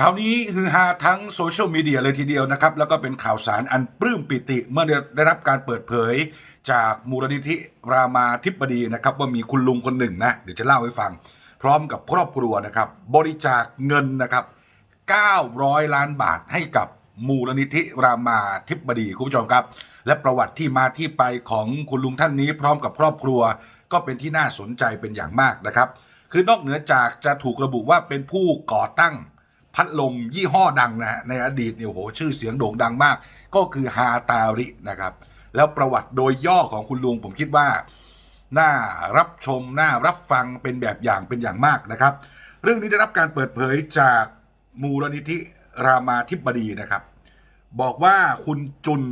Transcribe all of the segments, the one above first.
ข่าวนี้ฮือฮาทั้งโซเชียลมีเดียเลยทีเดียวนะครับ แล้วก็เป็นข่าวสารอันปลื้มปิติเมื่อได้รับการเปิดเผย จากมูลนิธิรามาธิบดีนะครับ ว่ามีคุณลุงคนหนึ่งนะ เดี๋ยวจะเล่าให้ฟัง พร้อมกับครอบครัวนะครับ บริจาคเงินนะครับ 900 ล้านบาทให้กับมูลนิธิรามาธิบดีคุณผู้ชมครับ และประวัติที่มาที่ไปของคุณลุงท่านนี้ พร้อมกับครอบครัว ก็เป็นที่น่าสนใจเป็นอย่างมากนะครับ คือนอกเหนือจากจะถูกระบุว่าเป็นผู้ก่อตั้ง พัดลมยี่ห้อดังนะฮะในอดีตเนี่ยโหชื่อเสียงโด่งดังมาก ก็คือฮาตารินะครับ แล้วประวัติโดยย่อของคุณลุงผมคิดว่า น่ารับชม น่ารับฟังเป็นแบบอย่างเป็นอย่างมากนะครับ เรื่องนี้ได้รับการเปิดเผยจากมูลนิธิรามาธิบดีนะครับ บอกว่าคุณจุน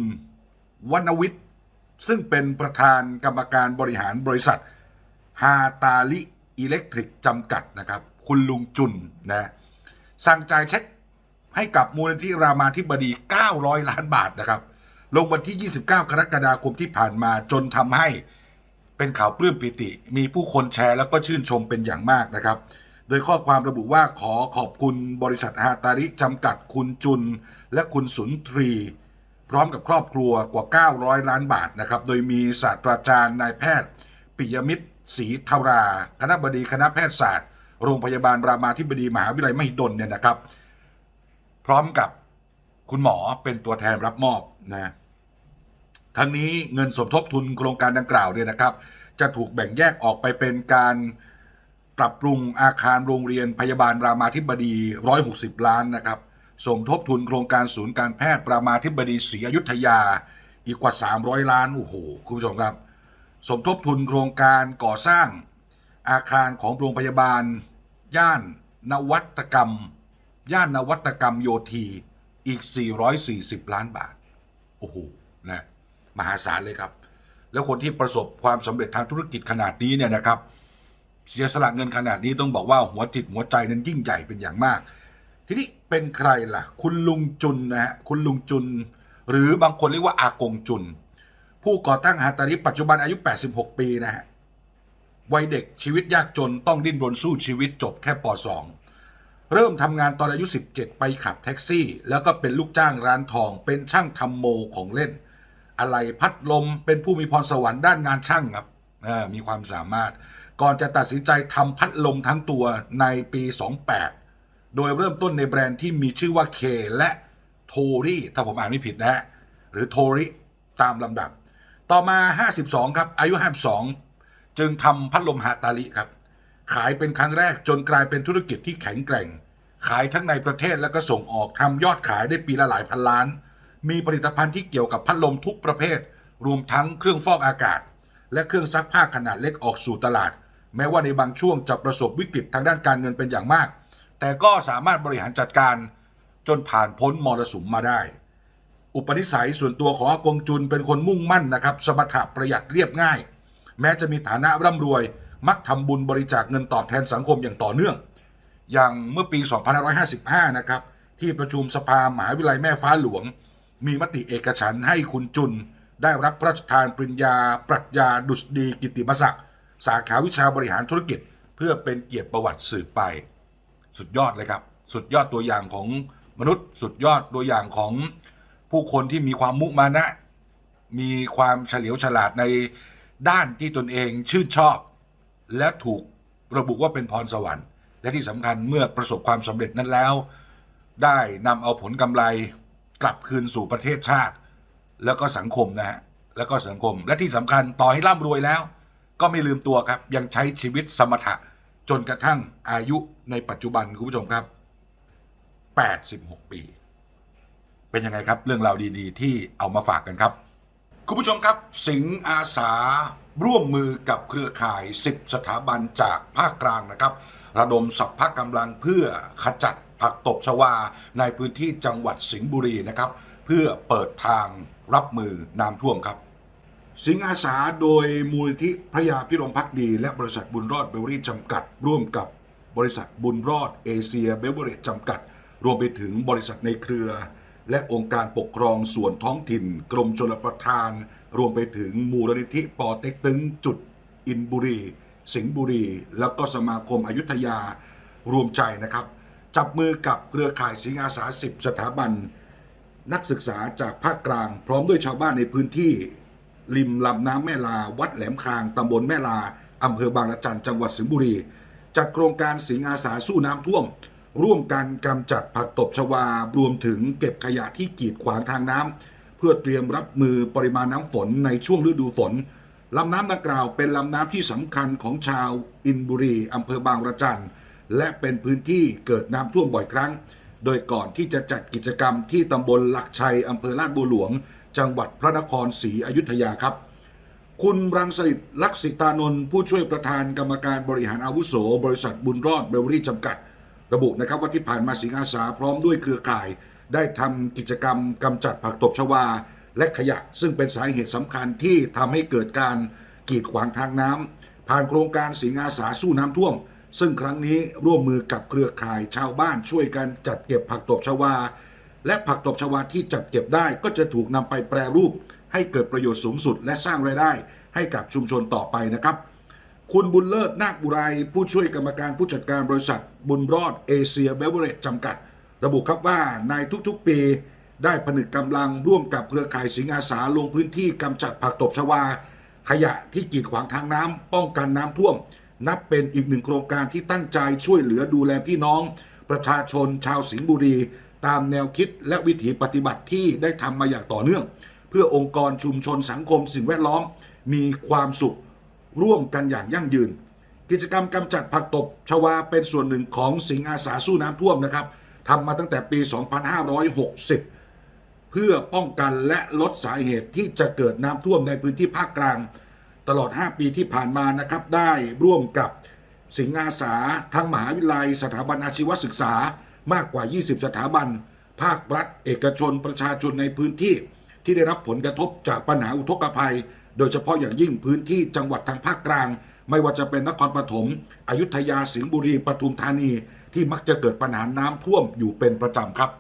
วรรณวิทย์ซึ่งเป็นประธานกรรมการบริหารบริษัทฮาตาลิอิเล็กทริกจำกัดนะครับ คุณลุงจุนนะ สั่งจ่ายเช็คให้กับมูลนิธิรามาธิบดี 900 ล้านบาทนะครับ ลงวันที่ 29 กรกฎาคมที่ผ่านมาจนทำให้เป็นข่าวปลื้มปิติ มีผู้คนแชร์แล้วก็ชื่นชมเป็นอย่างมากนะครับ โดยข้อความระบุว่าขอขอบคุณบริษัทฮาตาริจำกัดคุณจุน และคุณสุนทรี พร้อมกับครอบครัวกว่า 900 ล้านบาทนะครับ โดยมีศาสตราจารย์นายแพทย์ ปิยมิตรศรีธารา คณะบดีคณะแพทยศาสตร์ โรงพยาบาลรามาธิบดีมหาวิทยาลัยมหิดลเนี่ยนะครับ พร้อมกับคุณหมอเป็นตัวแทนรับมอบนะทั้งนี้เงินสมทบทุนโครงการดังกล่าวเนี่ยนะครับ จะถูกแบ่งแยกออกไปเป็นการปรับปรุงอาคารโรงเรียนพยาบาลรามาธิบดี 160 ล้านนะครับ สมทบทุนโครงการศูนย์การแพทย์รามาธิบดีศรีอยุธยาอีกกว่า 300 ล้านโอ้โหคุณผู้ชมครับ สมทบทุนโครงการก่อสร้างอาคารของโรงพยาบาล ย่านนวัตกรรม ย่านนวัตกรรมโยธีอีก 440 ล้านบาท โอ้โหนะมหาศาลเลยครับ แล้วคนที่ประสบความสำเร็จทางธุรกิจขนาดนี้เนี่ยนะครับ เสียสละเงินขนาดนี้ต้องบอกว่าหัวจิตหัวใจนั้นยิ่งใหญ่เป็นอย่างมาก ทีนี้เป็นใครล่ะ คุณลุงจุนนะฮะคุณลุงจุน หรือบางคนเรียกว่าอากงจุน ผู้ก่อตั้งฮาตาริปัจจุบันอายุ 86 ปีนะฮะ วัยเด็กชีวิตยากจนต้องดิ้นรนสู้ชีวิตจบแค่ป .2 เริ่มทำงานตอนอายุ 17 ไปขับแท็กซี่ แล้วก็เป็นลูกจ้างร้านทอง เป็นช่างทำโมของเล่น อะไรพัดลมเป็นผู้มีพรสวรรค์ด้านงานช่างครับมีความสามารถ ก่อนจะตัดสินใจทำพัดลมทั้งตัวในปี 28 โดยเริ่มต้นในแบรนด์ที่มีชื่อว่าเคและโทรี่ถ้าผมอ่านไม่ผิดนะฮะหรือโทริตามลำดับ ต่อมา 52 ครับ อายุ 52 จึงทำพัดลมฮาตาลิครับ ขายเป็นครั้งแรกจนกลายเป็นธุรกิจที่แข็งแกร่ง ขายทั้งในประเทศแล้วก็ส่งออกทำยอดขายได้ปีละหลายพันล้าน มีผลิตภัณฑ์ที่เกี่ยวกับพัดลมทุกประเภท รวมทั้งเครื่องฟอกอากาศ และเครื่องซักผ้าขนาดเล็กออกสู่ตลาด แม้ว่าในบางช่วงจะประสบวิกฤตทางด้านการเงินเป็นอย่างมาก แต่ก็สามารถบริหารจัดการจนผ่านพ้นมรสุมมาได้ อุปนิสัยส่วนตัวของอากงจุนเป็นคนมุ่งมั่นนะครับ สมถะประหยัดเรียบง่าย แม้จะมีฐานะร่ำรวย มักทำบุญบริจาคเงินตอบแทนสังคมอย่างต่อเนื่อง อย่างเมื่อปี 2555 นะครับ ที่ประชุมสภามหาวิทยาลัยแม่ฟ้าหลวง มีมติเอกฉันให้คุณจุน ได้รับพระราชทานปริญญา ปรัชญาดุษฎีกิตติมศักดิ์สาขาวิชาบริหารธุรกิจ เพื่อเป็นเกียรติประวัติสืบไป สุดยอดเลยครับ สุดยอดตัวอย่างของมนุษย์ สุดยอดตัวอย่างของผู้คนที่มีความมุมานะ มีความเฉลียวฉลาดใน ด้านที่ตนเองชื่นชอบ และถูกระบุว่าเป็นพรสวรรค์ และที่สำคัญเมื่อประสบความสำเร็จนั้นแล้ว ได้นำเอาผลกำไรกลับคืนสู่ประเทศชาติ แล้วก็สังคมนะฮะแล้วก็สังคม และที่สำคัญต่อให้ร่ำรวยแล้ว ก็ไม่ลืมตัวครับ ยังใช้ชีวิตสมถะจนกระทั่งอายุในปัจจุบันคุณผู้ชมครับ 86 ปี เป็นยังไงครับเรื่องราวดีๆ ที่เอามาฝากกันครับ คุณผู้ชมครับสิงห์อาสาร่วมมือกับเครือข่าย 10 สถาบันจากภาคกลางนะครับ ระดมสัพพะกำลังเพื่อขจัดผักตบชวาในพื้นที่จังหวัดสิงห์บุรีนะครับ เพื่อเปิดทางรับมือน้ำท่วมครับ สิงห์อาสาโดยมูลที่พระยาพิรมพักดี และบริษัทบุญรอดเบเวอรี่จำกัด ร่วมกับบริษัทบุญรอดเอเชียเบเวอรี่จำกัด รวมไปถึงบริษัทในเครือ และองค์การปกครองส่วนท้องถิ่น กรมชลประทาน รวมไปถึงมูลนิธิปอเต็กตึงจุด อินบุรี สิงห์บุรี แล้วก็สมาคมอยุธยารวมใจนะครับ จับมือกับเครือข่ายสิงห์อาสาสิบสถาบัน นักศึกษาจากภาคกลาง พร้อมด้วยชาวบ้านในพื้นที่ ริมลำน้ำแม่ลา วัดแหลมคางตำบลแม่ลาอำเภอบางละจันจังหวัดสิงห์บุรี จัดโครงการสิงห์อาสาสู้น้ำท่วม ร่วมกันกำจัดผักตบชวา รวมถึงเก็บขยะที่กีดขวางทางน้ำเพื่อเตรียมรับมือปริมาณน้ำฝนในช่วงฤดูฝนลำน้ำดังกล่าวเป็นลำน้ำที่สำคัญของชาวอินบุรีอำเภอบางระจันและเป็นพื้นที่เกิดน้ำท่วมบ่อยครั้ง โดยก่อนที่จะจัดกิจกรรมที่ตำบลหลักชัยอำเภอลาดบัวหลวง จังหวัดพระนครศรีอยุธยาครับ คุณรังสฤษดิ์ลักษิตานนท์ผู้ช่วยประธานกรรมการบริหารอาวุโส บริษัทบุญรอดเบเวอรี่จำกัด ระบุนะครับว่าที่ผ่านมาสิงห์อาสาพร้อมด้วยเครือข่าย ได้ทำกิจกรรมกำจัดผักตบชวา และขยะ ซึ่งเป็นสาเหตุสำคัญที่ทำให้เกิดการกีดขวางทางน้ำผ่านโครงการสิงห์อาสาสู้น้ำท่วม ซึ่งครั้งนี้ร่วมมือกับเครือข่ายชาวบ้านช่วยกันจัดเก็บผักตบชวา และผักตบชวาที่จัดเก็บได้ก็จะถูกนำไปแปรรูป ให้เกิดประโยชน์สูงสุด และสร้างรายได้ให้กับชุมชนต่อไปนะครับ คุณบุญเลิศนาคบุไรผู้ช่วยกรรมการผู้จัดการบริษัท บุญรอดเอเชียเบเวอเรจจำกัด ระบุครับว่าในทุกๆปี ได้ผนึกกำลังร่วมกับเครือข่ายสิงห์อาสาลงพื้นที่กำจัดผักตบชวา ขยะที่กีดขวางทางน้ำป้องกันน้ำท่วม นับเป็นอีกหนึ่งโครงการที่ตั้งใจช่วยเหลือดูแลพี่น้อง ประชาชนชาวสิงห์บุรี ตามแนวคิดและวิถีปฏิบัติที่ได้ทำมาอย่างต่อเนื่อง เพื่อองค์กรชุมชนสังคมสิ่งแวดล้อม มีความสุข ร่วมกันอย่างยั่งยืน กิจกรรมกำจัดผักตบชวาเป็นส่วนหนึ่งของสิงห์อาสาสู้น้ำท่วมนะครับทำมาตั้งแต่ปี 2560 เพื่อป้องกันและลดสาเหตุที่จะเกิดน้ำท่วมในพื้นที่ภาคกลาง ตลอด 5 ปีที่ผ่านมานะครับได้ร่วมกับสิงห์อาสาทั้งมหาวิทยาลัย สถาบันอาชีวศึกษามากกว่า 20 สถาบัน ภาครัฐ เอกชนประชาชนในพื้นที่ ที่ได้รับผลกระทบจากปัญหาอุทกภัย โดยเฉพาะอย่างยิ่งพื้นที่จังหวัดทางภาคกลาง ไม่ว่าจะเป็นนครปฐมอยุธยาสิงห์บุรีปทุมธานี ที่มักจะเกิดปัญหาน้ำท่วมอยู่เป็นประจำครับ